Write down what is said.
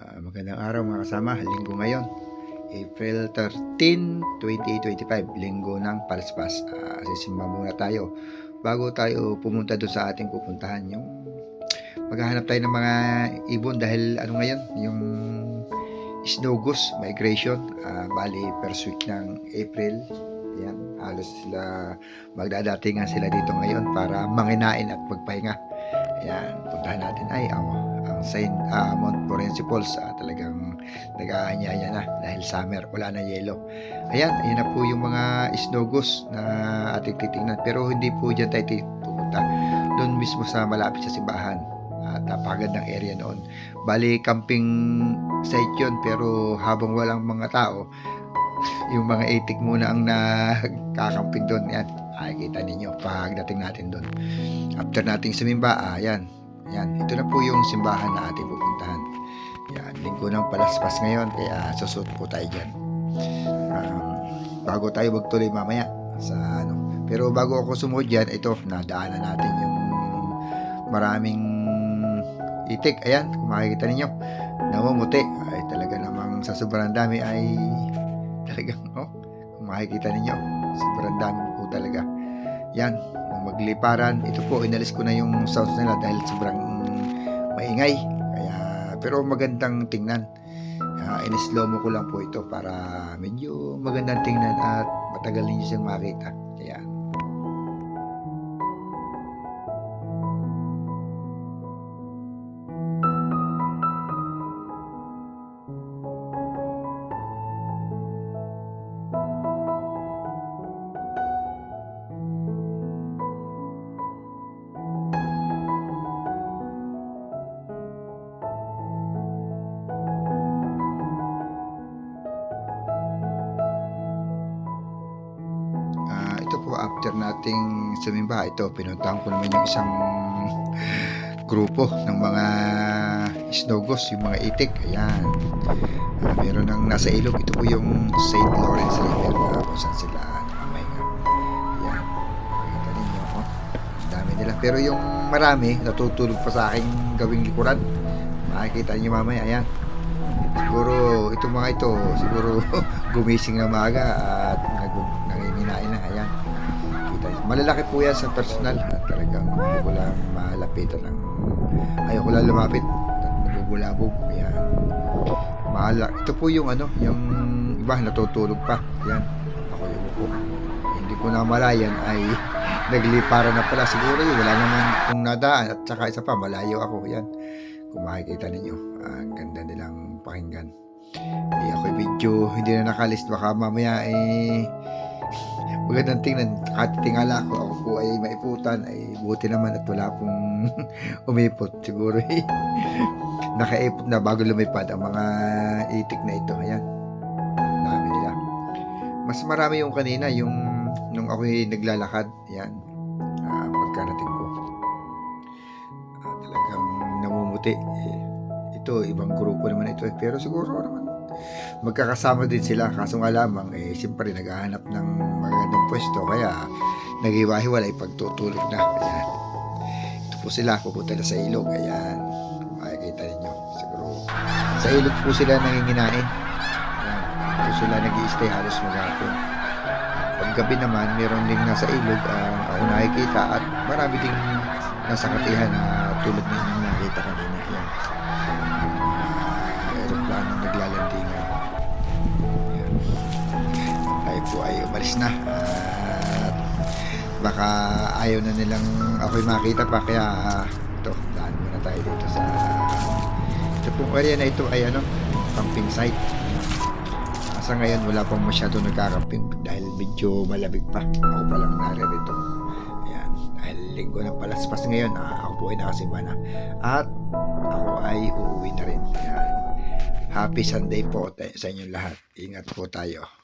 Ah, magandang araw mga kasama, linggo ngayon. April 13, 2025, linggo ng Palaspas. Uh, sisimba muna tayo bago tayo pumunta doon sa ating pupuntahan. Yung maghahanap tayo ng mga ibon dahil ano ngayon, yung snow goose migration. Ah, bali, first week ng April. Yan, halos sila magdadatingan sila dito ngayon para manginain at magpahinga. Ayan, puntahan natin ay ang Saint ah, Mount Morenci Falls ah, talagang nag-aanyaya na dahil summer, wala na yelo. Ayan, ayan na po yung mga snow goose na ating titingnan. Pero hindi po dyan tayo pupunta. Doon mismo sa malapit sa simbahan. At napakagandang area noon. Bali, camping site yun. Pero habang walang mga tao, yung mga itik muna ang nakakamping doon. Yan, makikita ninyo pagdating natin doon. After nating sumimba, ah, yan. Ito na po yung simbahan na ating pupuntahan. Yan, linggo ng palaspas ngayon, kaya susot po tayo dyan. Um, bago tayo magtuloy mamaya sa ano. Pero bago ako sumunod dyan, ito, nadaanan natin yung maraming itik. Ayan, kung makikita ninyo, namumuti. Ay, talaga namang sa sobrang dami ay talagang, oh, kung makikita ninyo, sobrang dami po talaga. Yan, magliparan, ito po, inalis ko na yung sounds nila dahil sobrang maingay. Kaya, pero magandang tingnan. Uh, in-slow mo ko lang po ito para medyo magandang tingnan at matagal ninyo siyang makita. Ah, po after nating sumimba, ito pinuntahan ko naman yung isang grupo ng mga snowgos, yung mga itik. Ayan. Ah, meron ng nasa ilog. Ito po yung St. Lawrence River na kung saan sila namamahinga. Ayan. Makikita ninyo. Oh. Dami nila. Pero yung marami, natutulog pa sa aking gawing likuran. Makikita niyo mamaya. Ayan. Siguro, itong mga ito, siguro gumising na maaga at Malalaki po yan sa personal. At talagang hindi lang malapitan ng ayoko lang lumapit. Nabubulabog. Ayan. Mahala. Ito po yung ano, yung iba natutulog pa. Ayan. Ako yung upo. Hindi ko na malayan ay nagliparan na pala siguro yun. Wala naman kung nadaan at saka isa pa malayo ako. Ayan. Kung makikita ninyo, ah, ang ganda nilang pakinggan. Eh, ako video, hindi na nakalis. Baka mamaya eh, magandang tingnan. Katitingala ko, ako po ay maiputan. Ay buti naman at wala pong umipot. Siguro eh, nakaipot na bago lumipad ang mga itik na ito. Ayan. Dami nila. Mas marami yung kanina, yung nung ako'y naglalakad. Ayan. Ah, pagkarating ko. Ah, talagang namumuti. Eh, ito, ibang grupo naman ito. eh. Pero siguro naman, magkakasama din sila. Kaso nga lamang, eh, siyempre, naghahanap ng magandang pwesto. Kaya, naghiwa-hiwalay pagtutulog na. Ayan. Ito po sila, pupunta na sa ilog. Ayan. Makikita ninyo. Siguro, sa ilog po sila nanginginain. Ayan. Ito sila nag stay halos maghapon. Paggabi naman, meron ding nasa ilog ang ako nakikita at marami ding nasa katihan na tulad na yung nakita kanina. Umalis na. At baka ayaw na nilang ako'y makita pa kaya ah, ito, daan muna tayo dito sa ito pong area na ito ay ano, camping site. Sa ngayon wala pang masyado nagkakamping dahil medyo malamig pa. Ako pa lang naririto. Ayan, dahil linggo ng palaspas ngayon, ah, ako po ay nakasimba na. At ako ay uuwi na rin. Ayan. Happy Sunday po sa inyong lahat. Ingat po tayo.